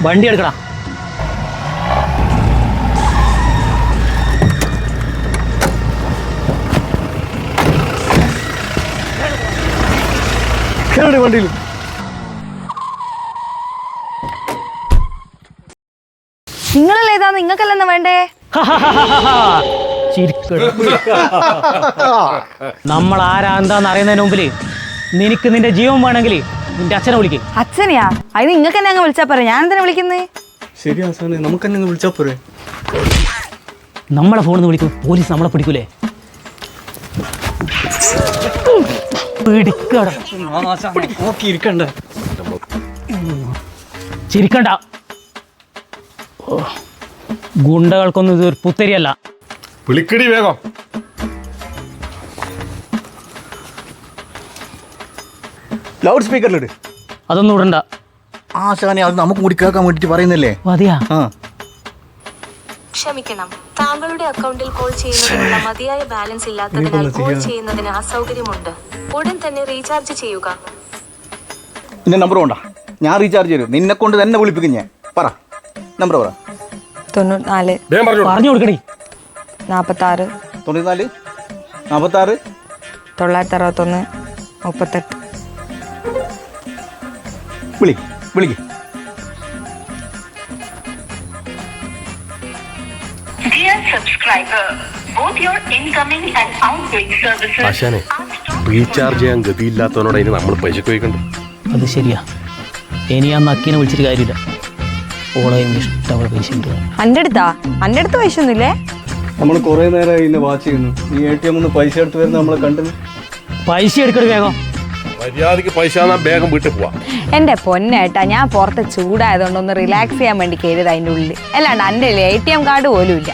വണ്ടി എടുക്കടാ. കേറി വണ്ടിയിൽ. നിങ്ങളല്ലേ ഏതാ നിങ്ങൾക്കല്ലെന്ന് വേണ്ടേ? നമ്മൾ ആരാ എന്താന്ന് അറിയുന്നതിന് മുമ്പിൽ നിനക്ക് നിന്റെ ജീവൻ വേണമെങ്കിൽ നിന്റെ അച്ഛനെ വിളിക്കും. അച്ഛനെയാ? അത് നിങ്ങൾക്ക് തന്നെ അങ്ങ് വിളിച്ചാ പറയാം ഞാൻ എന്തിനാ വിളിക്കുന്നേ? ശരി ആസാനെ നമുക്ക് തന്നെ വിളിച്ചാ പോരെ? നമ്മളെ ഫോണിൽ നിന്ന് വിളിക്കും. പോലീസ് നമ്മളെ പിടിക്കൂലേ? പിടിക്കട. ചിരിക്കണ്ട. ഗുണ്ടകൾക്കൊന്നും ഇതൊരു പുത്തരിയല്ല. വിളിക്കടി വേഗം. ലൗഡ് സ്പീക്കറിലിട്. അതൊന്നും ഇടണ്ട. ആശാനെ അത് നമുക്ക് കൂടി കേൾക്കാൻ വേണ്ടിട്ട് പറയുന്നല്ലേ? മതിയാ. ആ. ക്ഷമിക്കണം. താങ്കളുടെ അക്കൗണ്ടിൽ കോൾ ചെയ്യുന്നതിനുള്ള മതിയായ ബാലൻസ് ഇല്ലാത്തതിനാൽ കോൾ ചെയ്യുന്നതിന് അസൗകര്യമുണ്ട്. ഉടൻ തന്നെ റീചാർജ് ചെയ്യുക. നിന്റെ നമ്പർ കൊണ്ടാ ഞാൻ റീചാർജ് ചെയ്തു. നിന്നെ കൊണ്ട് തന്നെ വിളിപ്പിക്കും ഞാൻ. പറ. നമ്പർ പറ. തൊണ്ണൂറ്റിനാല്. വേഗം പറഞ്ഞു പറഞ്ഞു കൊടുക്കടി. നാൽപ്പത്താറ് തൊണ്ണൂറ്റിനാല്. നാൽപ്പത്താറ് തൊള്ളായിരത്തി അറുപത്തൊന്ന്. മുപ്പത്തെട്ട്. Outgoing വിളിക്ക് ആശാനെ. റീചാർജ് ചെയ്യാൻ ഗതിയില്ലാത്തവനോട് അതിന് നമ്മൾ പൈസ ചോദിക്കണ്ട അത് ശരിയാ. ഇനി ആ നക്കീനെ വിളിച്ചിട്ട് കാര്യമില്ല. ഓളെ ഇഷ്ടമുള്ള പൈസ ഉണ്ട്. അന്റെ അടുത്താ? അന്റെ അടുത്ത് പൈസ ഒന്നുമില്ലേ? നമ്മൾ കുറേ നേരമായി ഇന്നെ വാച്ച് ചെയ്യുന്നു. നീ എ ടി എം പൈസ എടുത്ത് വരുന്ന നമ്മളെ കണ്ടു പൈസ എടുക്കടി വേഗം. മര്യാദയ്ക്ക് പൈസ ബേഗം വേഗം വീട്ടിൽ പോവാ. എന്റെ പൊന്നേട്ടാ ഞാൻ പുറത്ത് ചൂടായതുകൊണ്ട് ഒന്ന് റിലാക്സ് ചെയ്യാൻ വേണ്ടി കയറിയത് അതിന്റെ ഉള്ളിൽ. അല്ലാണ്ട് എന്റെ എ ടി എം കാർഡ് പോലും ഇല്ല.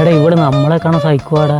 എടാ ഇവിടെ നമ്മളെ കാണാൻ സഹിക്കുവാടാ.